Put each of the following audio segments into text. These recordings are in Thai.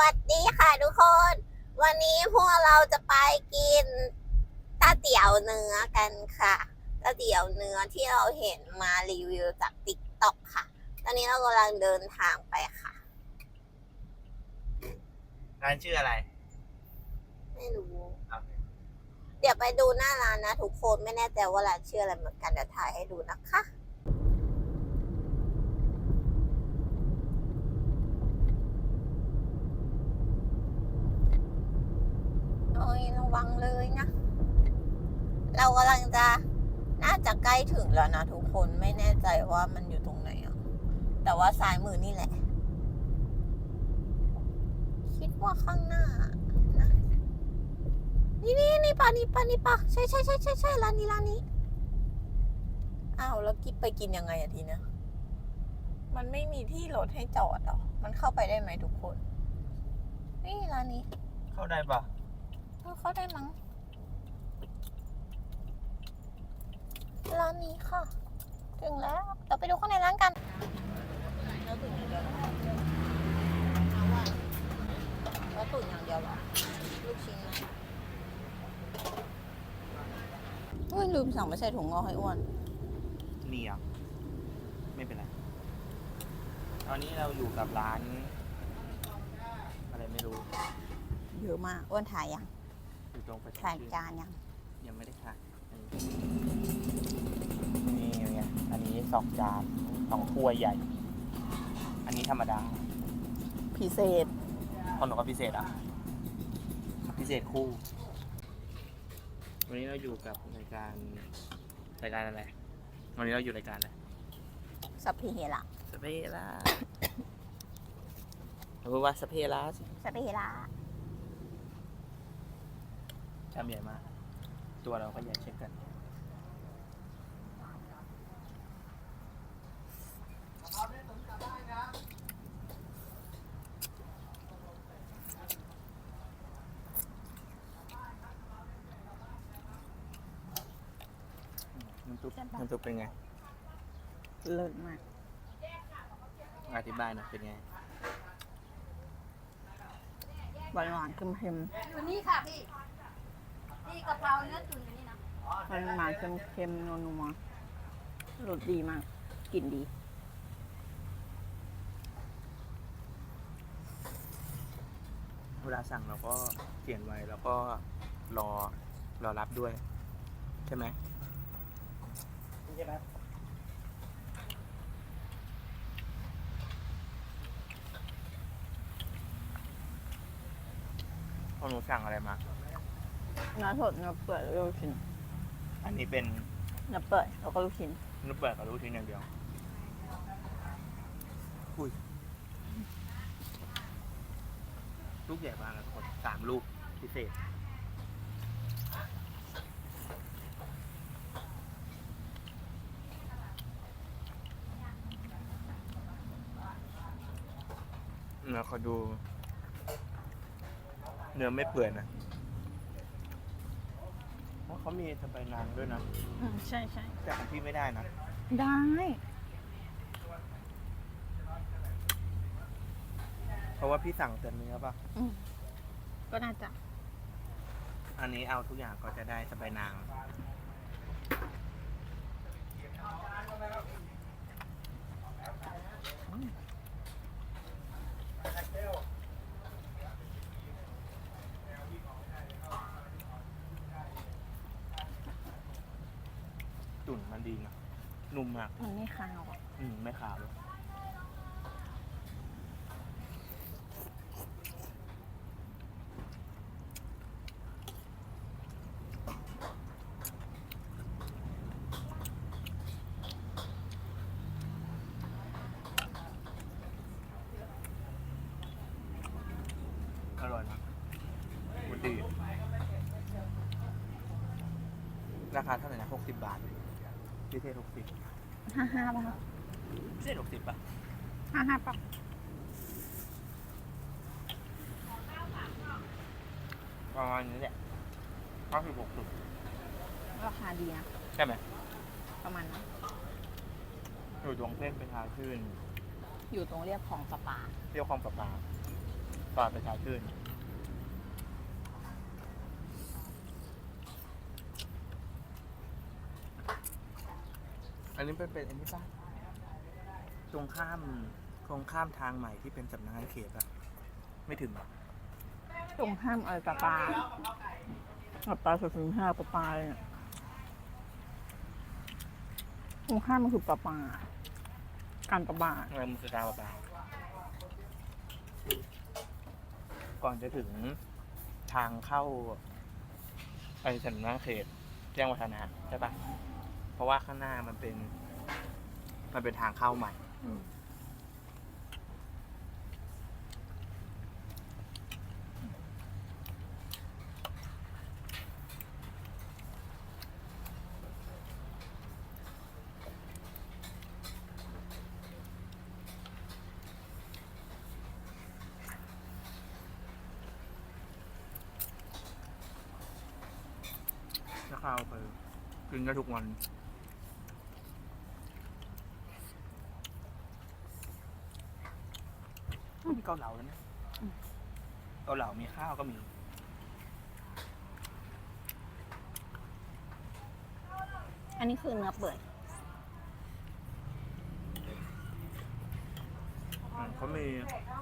วัสดีค่ะทุกคน วันนี้พวกเราจะไปกินตาเตี๋ยวเนื้อกันค่ะตาเตี๋ยวเนื้อที่เราเห็นมารีวิวจากติ๊กต็อกค่ะ ตอนนี้เรากำลังเดินทางไปค่ะ ร้านชื่ออะไรไม่รู้เดี๋ยวไปดูหน้าร้านนะทุกคนไม่แน่ใจว่าร้านชื่ออะไรเหมือนกันเดี๋ยวถ่ายให้ดูนะคะ โอ้ยระ วังเลยนะ เรากำลังจะน่าจะใกล้ถึงแล้วนะทุกคนไม่แน่ใจว่ามันอยู่ตรงไหนอะแต่ว่าซ้ายมือนี่แหละ คิดว่าข้างหน้านะนี่นี่นี่ปะนี่ปะนี่ปะใช่ใช่ใช่ใช่ใช่ร้านนี้ร้านนี้อ้าวแล้วกิบไปกินยังไงอะทีนี้ยมันไม่มีที่รถให้จอดหรอ มันเข้าไปได้ไหมทุกคน นี่ร้านนี้ เข้าได้ปะ เออเข้าได้มั้งร้านนี้ค่ะ ถึงแล้วเราไปดูข้างในร้านกันเราตุ๋นอย่างเดียวเหรอเอาว่าเราตุ๋นอย่างเดียวเหรอลูกชิ้นไหมเฮ้ยลืมสั่งไม่ใส่ถุงงอกให้อ้วนมีอะ ไม่เป็นไร ตอนนี้เราอยู่กับร้าน อะไรไม่รู้ เยอะมาก อ้วนถ่ายยัง อยู่ตรงประถ่ายชื่อจานยังยังไม่ได้ค่ะนี่ไงอันนี้สองจานสองถ้วยใหญ่ อันนี้ธรรมดาพิเศษคนหนูก็พิเศษอะพิเศษคู่ วันนี้เราอยู่กับรายการรายการอะไรวันนี้เราอยู่รายการอะไรสัพเพเฮระสเปร่าเราพูดว่าสเปร่าสิสัพเพเฮระ ชามใหญ่มาก ตัวเราก็ใหญ่เช่นกันน้ำซุปน้ำซุปเป็นไง เลิศมาก อธิบายหน่อยเป็นไง หวานหวานๆเค็มเค็มอยู่นี่ค่ะพี่ พี่กะเพราเนื้อตุ๋นอยู่นี่นะหวานหวานเค็มเค็มนัวนัวๆรสดีมากกลิ่นดี เวลาสั่งเราก็เขียนไว้แล้วก็รอรอรับด้วย ใช่ไหมใช่ไหมพอหนูสั่งอะไรมา เนื้อสดเนื้อเปื่อยแล้วก็ลูกชิ้นอันนี้เป็นเนื้อเปื่อยแล้วก็ลูกชิ้นนุบเบิร์กับลูกชิ้นอย่างเดียว อุ้ย ลูกใหญ่มากนะทุกคนสามลูกพิเศษเนื้อขอดู เนื้อไม่เปื่อยนะว่า เขามีสไปนางด้วยนะ อืมใช่ใช่แต่ของพี่ไม่ได้นะ ได้ เพราะว่าพี่สั่งแต่เนื้อป่ะ อืมก็น่าจะ อันนี้เอาทุกอย่างก็จะได้สบายนาง ตุ่นมันดีนะ นุ่มมาก มันไม่คาวอะอืมไม่ขาวเลยอร่อยมากมันดี ราคาเท่าไหร่นะหกสิบบาทพิเศษหกสิบ ห้าห้าป่ะครับพิเศษหกสิบป่ะห้าห้าป่ะประมาณนี้แหละเก้าสิบหกสิบราคาดีนะใช่ไหมประมาณนั้นอยู่ตรงเส้นเป็นทางขึ้นอยู่ตรงเรียบของสปาเที่ยวคลองประปาปลอดประชาชื่น อันนี้เป็นเป็นอันนี้ป่ะตรงข้ามตรงข้ามทางใหม่ที่เป็นสำนักงานเขตอะไม่ถึงหรอกตรงข้ามอะไรปลาปลากับปลาสุดถึงห้าปลาปลาเนี่ยตรงข้ามมันคือปลาปลาการปลาปลาเงินมันคือการประปาก่อนจะถึงทางเข้าไปสำนักงานเขตแจ้งวัฒนะใช่ปะเพ ราะว่าข้างหน้ามันเป็น มันเป็นทางเข้าใหม่ถ้าเข้าไปกินได้ทุกวัน มีเกาเหลาแล้วนะเกาเหลามีข้าวก็มี อันนี้คือเนื้อเปื่อยอืมเขามี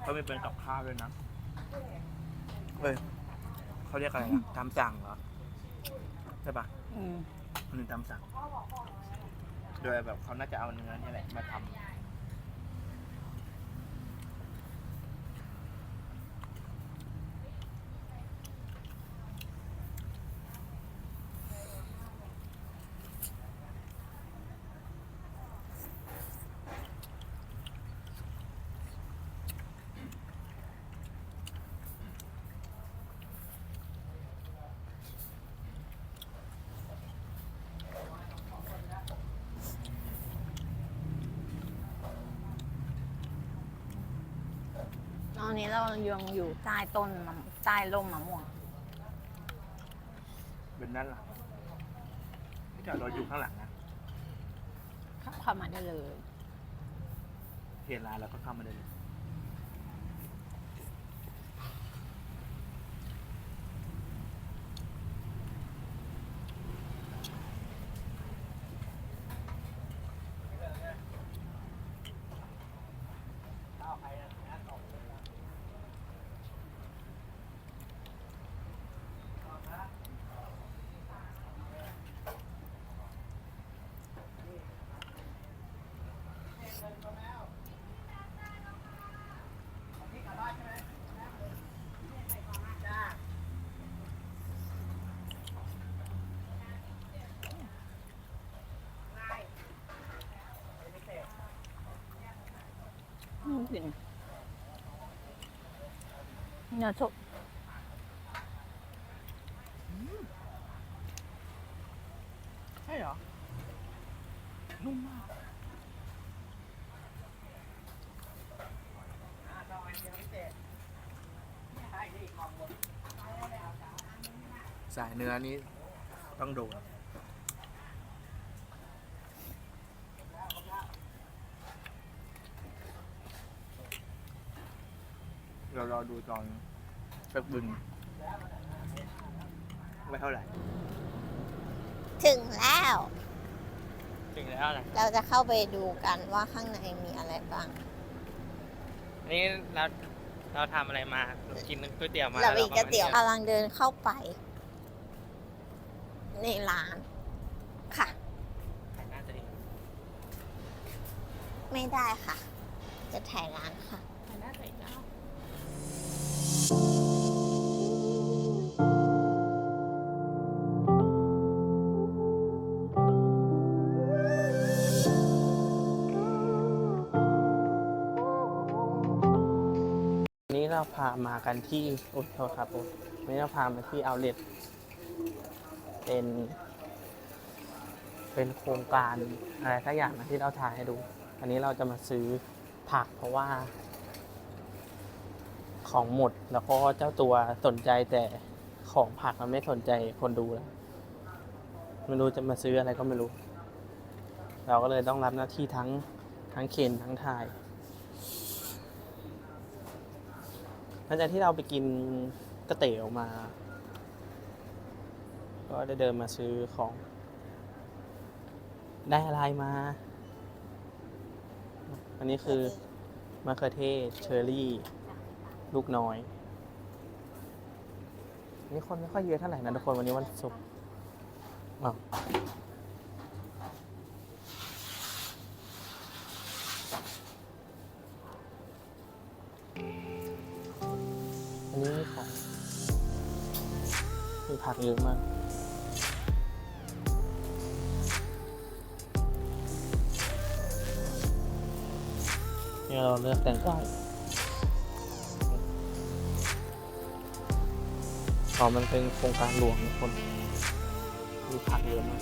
เขามีเป็นกับข้าวด้วยนะเฮ้ยเขาเรียกอะไรนะตามสั่งเหรอ ใช่ปะอืมมันเป็นตามสั่ง โดยแบบเขาน่าจะเอาเนื้อเนี่ยแหละมาทำ อนนี้เรายังอยู่ใต้ต้นมะใต้ร่มมะม่วง เป็นนั่นหลังที่จอดรถอยู่ข้างหลังนะเข้ามาได้เลย เห็นร้านแล้วก็เข้ามาได้เลย นี่สิเนื้อสดใช่เหรอ นุ่มมาก สายเนื้อนี้ต้องโดน เรารอดูตอนสักบึงไม่เท่าไหร่ ถึงแล้ว ถึงแล้วนะเราจะเข้าไปดูกันว่าข้างในมีอะไรบ้างนี่เราเราทำอะไรมากินก๋วยเตี๋ยวมาเราอีกก๋วยเตี๋ยวแล้กำลังเดินเข้าไป ในร้าน ค่ะก็มาน่าจะดีไม่ได้ค่ะ จะถ่ายร้านค่ะน่าจะดีแล้ว เราพามากันที่โอ้โทษครับโอ้วันนี้เราพามาที่เอาเล t เป็น เป็นโครงการอะไรสักอย่างนะที่เราถ่ายให้ดู อันนี้เราจะมาซื้อผักเพราะว่า ของหมดแล้วก็เจ้าตัวสนใจแต่ของผักมันไม่สนใจคนดูแล้วไม่รู้จะมาซื้ออะไรก็ไม่รู้ เราก็เลยต้องรับหน้าที่ทั้งทั้งเข็นทั้งถ่าย หลังจากที่เราไปกินก๋วยเตี๋ยวมา ก็ได้เดินมาซื้อของ ได้อะไรมา อันนี้คือมะเขือเทศเชอร์รี่ ลูกน้อย นี่คนไม่ค่อยเยอะเท่าไหร่นะทุกคนวันนี้วันศุกร์อ้าว ผักเยอะมากนี่เราเลือกแตงกวาอ๋อมันเป็นโครงการหลวงทุกคนมีผักเยอะมาก